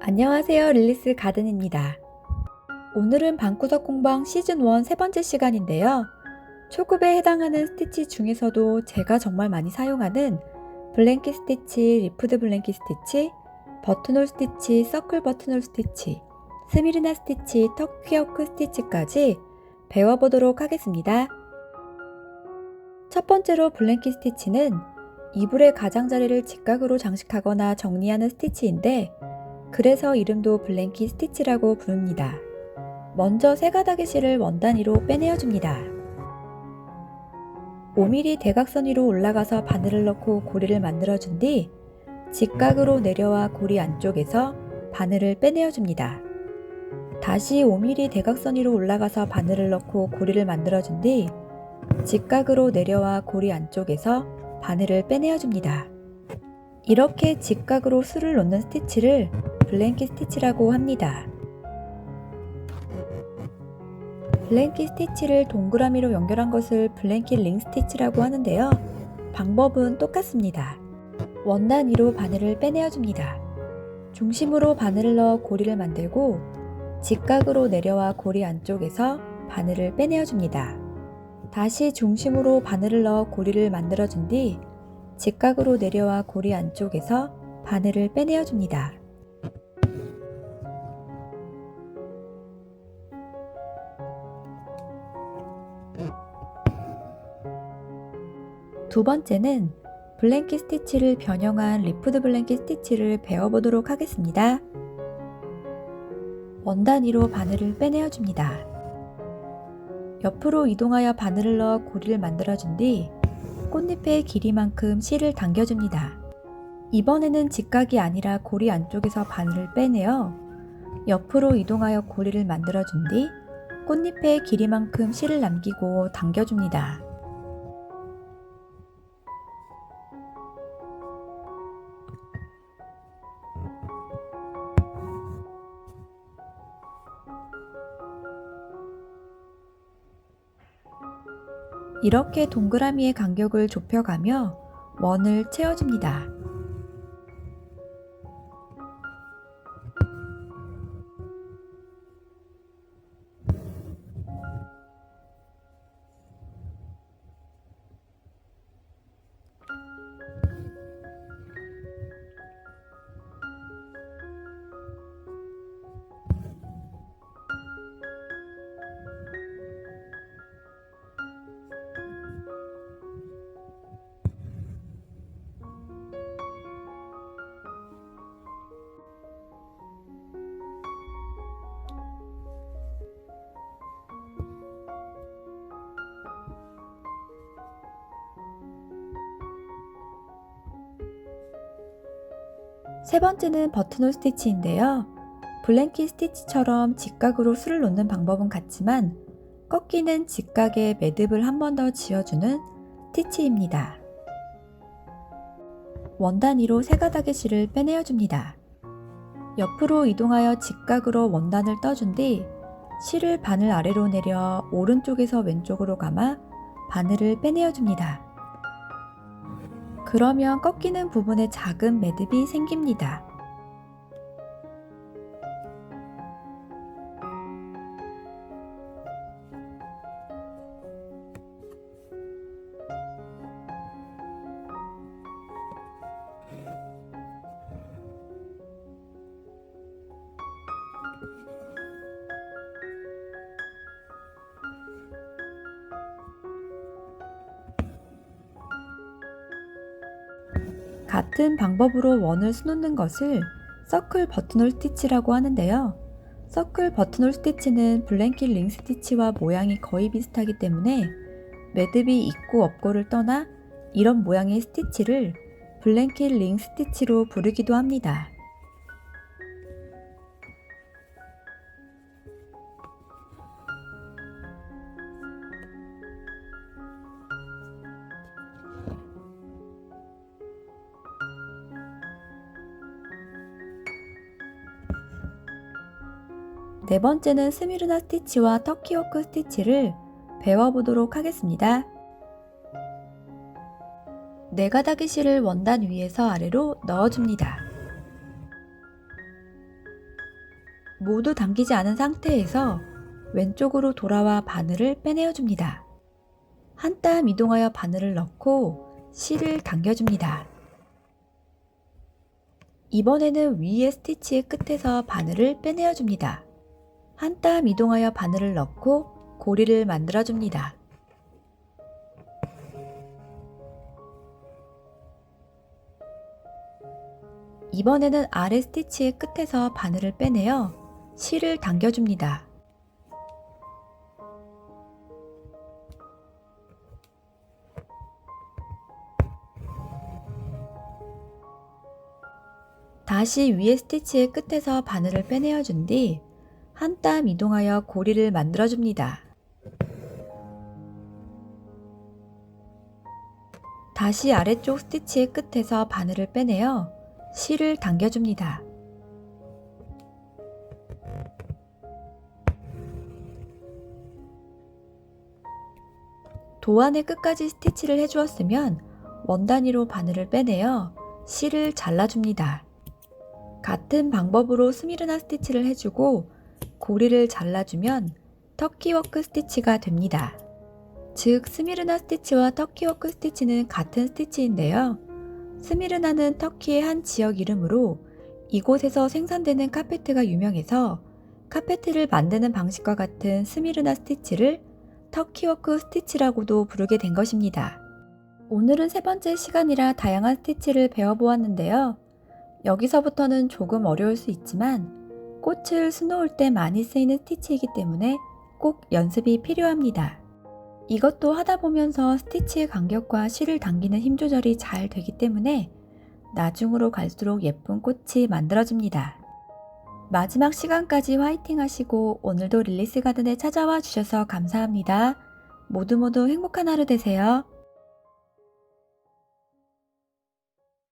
안녕하세요. 릴리스 가든입니다. 오늘은 방구석 공방 시즌 1 세 번째 시간인데요. 초급에 해당하는 스티치 중에서도 제가 정말 많이 사용하는 블랭킷 스티치, 리프드 블랭킷 스티치, 버튼홀 스티치, 서클 버튼홀 스티치, 스미르나 스티치, 터키워크 스티치까지 배워보도록 하겠습니다. 첫 번째로 블랭킷 스티치는 이불의 가장자리를 직각으로 장식하거나 정리하는 스티치인데 그래서 이름도 블랭킷 스티치라고 부릅니다. 먼저 세 가닥의 실을 원 단위로 빼내어 줍니다. 5mm 대각선 위로 올라가서 바늘을 넣고 고리를 만들어 준 뒤 직각으로 내려와 고리 안쪽에서 바늘을 빼내어 줍니다. 다시 5mm 대각선 위로 올라가서 바늘을 넣고 고리를 만들어 준 뒤 직각으로 내려와 고리 안쪽에서 바늘을 빼내어 줍니다. 이렇게 직각으로 술을 놓는 스티치를 블랭킷 스티치라고 합니다. 블랭킷 스티치를 동그라미로 연결한 것을 블랭킷 링 스티치라고 하는데요. 방법은 똑같습니다. 원 단 위로 바늘을 빼내어 줍니다. 중심으로 바늘을 넣어 고리를 만들고 직각으로 내려와 고리 안쪽에서 바늘을 빼내어 줍니다. 다시 중심으로 바늘을 넣어 고리를 만들어 준 뒤 직각으로 내려와 고리 안쪽에서 바늘을 빼내어 줍니다. 두 번째는 블랭킷 스티치를 변형한 리프드 블랭킷 스티치를 배워보도록 하겠습니다. 원 단위로 바늘을 빼내어 줍니다. 옆으로 이동하여 바늘을 넣어 고리를 만들어준 뒤 꽃잎의 길이만큼 실을 당겨줍니다. 이번에는 직각이 아니라 고리 안쪽에서 바늘을 빼내어 옆으로 이동하여 고리를 만들어준 뒤 꽃잎의 길이만큼 실을 남기고 당겨줍니다. 이렇게 동그라미의 간격을 좁혀가며 원을 채워줍니다. 세 번째는 버튼홀 스티치인데요. 블랭킷 스티치처럼 직각으로 술을 놓는 방법은 같지만 꺾이는 직각에 매듭을 한 번 더 지어주는 스티치입니다. 원 단위로 세 가닥의 실을 빼내어 줍니다. 옆으로 이동하여 직각으로 원단을 떠준 뒤 실을 바늘 아래로 내려 오른쪽에서 왼쪽으로 감아 바늘을 빼내어 줍니다. 그러면 꺾이는 부분에 작은 매듭이 생깁니다. 같은 방법으로 원을 수놓는 것을 서클 버튼홀 스티치라고 하는데요. 서클 버튼홀 스티치는 블랭킷 링 스티치와 모양이 거의 비슷하기 때문에 매듭이 있고 없고를 떠나 이런 모양의 스티치를 블랭킷 링 스티치로 부르기도 합니다. 네 번째는 스미르나 스티치와 터키워크 스티치를 배워보도록 하겠습니다. 네 가닥의 실을 원단 위에서 아래로 넣어줍니다. 모두 당기지 않은 상태에서 왼쪽으로 돌아와 바늘을 빼내어 줍니다. 한 땀 이동하여 바늘을 넣고 실을 당겨줍니다. 이번에는 위의 스티치의 끝에서 바늘을 빼내어 줍니다. 한 땀 이동하여 바늘을 넣고 고리를 만들어 줍니다. 이번에는 아래 스티치의 끝에서 바늘을 빼내어 실을 당겨줍니다. 다시 위에 스티치의 끝에서 바늘을 빼내어 준 뒤 한 땀 이동하여 고리를 만들어 줍니다. 다시 아래쪽 스티치의 끝에서 바늘을 빼내어 실을 당겨줍니다. 도안의 끝까지 스티치를 해주었으면 원 단위로 바늘을 빼내어 실을 잘라줍니다. 같은 방법으로 스미르나 스티치를 해주고 고리를 잘라주면 터키워크 스티치가 됩니다. 즉 스미르나 스티치와 터키워크 스티치는 같은 스티치인데요. 스미르나는 터키의 한 지역 이름으로 이곳에서 생산되는 카페트가 유명해서 카페트를 만드는 방식과 같은 스미르나 스티치를 터키워크 스티치라고도 부르게 된 것입니다. 오늘은 세 번째 시간이라 다양한 스티치를 배워보았는데요. 여기서부터는 조금 어려울 수 있지만 꽃을 수놓을 때 많이 쓰이는 스티치이기 때문에 꼭 연습이 필요합니다. 이것도 하다 보면서 스티치의 간격과 실을 당기는 힘 조절이 잘 되기 때문에 나중으로 갈수록 예쁜 꽃이 만들어집니다. 마지막 시간까지 화이팅 하시고 오늘도 릴리스 가든에 찾아와 주셔서 감사합니다. 모두 모두 행복한 하루 되세요.